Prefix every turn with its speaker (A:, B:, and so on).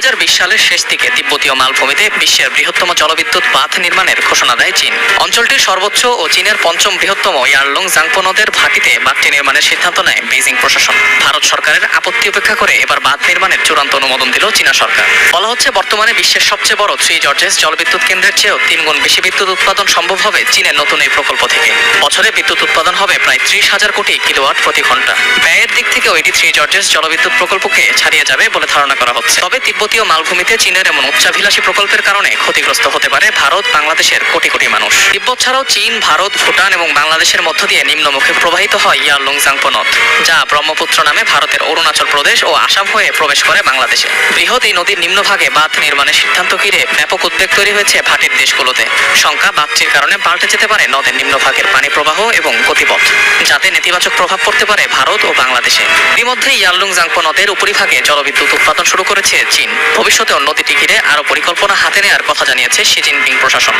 A: সালের শেষ দিকে তিব্বতীয় মালভূমিতে বিশ্বের বৃহত্তম জলবিদ্যুৎ বাঁধ নির্মাণের ঘোষণা দেয় চীন। অঞ্চলটির সর্বোচ্চ ও চীনের পঞ্চম বৃহত্তম ইয়ারলং জাংপো নদের ভাটিতে বাঁধটি নির্মাণের সিদ্ধান্ত নেয় বেজিং প্রশাসন। ভারত সরকারের আপত্তি উপেক্ষা করে এবার বাঁধ নির্মাণের চূড়ান্ত অনুমোদন দিল চীনা সরকার। বলা হচ্ছে, বর্তমানে বিশ্বের সবচেয়ে বড় থ্রি জর্জেস জলবিদ্যুৎ কেন্দ্রের চেয়েও তিনগুণ বেশি বিদ্যুৎ উৎপাদন সম্ভব হবে চীনের নতুন এই প্রকল্প থেকে। বছরে বিদ্যুৎ উৎপাদন হবে প্রায় ত্রিশ হাজার কোটি কিলোওয়াট প্রতি ঘণ্টা। ব্যয়ের দিক থেকেও এটি থ্রি জর্জেস জলবিদ্যুৎ প্রকল্পকে ছাড়িয়ে যাবে বলে ধারণা করা হচ্ছে। তবে তিব্বতীয় মালভূমিতে চীনের এমন উচ্চাভিলাষী প্রকল্পের কারণে ক্ষতিগ্রস্ত হতে পারে ভারত, বাংলাদেশের কোটি কোটি মানুষ। তিব্বত ছাড়াও চীন, ভারত, ভুটান এবং বাংলাদেশের মধ্য দিয়ে নিম্নমুখে প্রবাহিত হয় ইয়ারলং জাংপো নদ যা ব্রহ্মপুত্র নামে ভারতের অরুণাচল প্রদেশ ও আসাম হয়ে প্রবেশ করে বাংলাদেশে। বৃহৎ এই নদীর নিম্নভাগে বাঁধ নির্মাণের সিদ্ধান্ত ঘিরে ব্যাপক উদ্বেগ তৈরি হয়েছে ভাটির দেশগুলোতে। শঙ্কা বাঁধটির কারণে পাল্টে যেতে পারে নদের নিম্নভাগের পানি প্রবাহ এবং গতিপথ, যাতে নেতিবাচক প্রভাব পড়তে পারে ভারত ও বাংলাদেশে। ইতিমধ্যে ইয়ারলুং জাংপো নদের উপরিভাগে জলবিদ্যুৎ উৎপাদন শুরু করেছে চীন। ভবিষ্যতে উন্নতি ঘিরে আরও পরিকল্পনা হাতে নেওয়ার কথা জানিয়েছে শি জিনপিং প্রশাসন।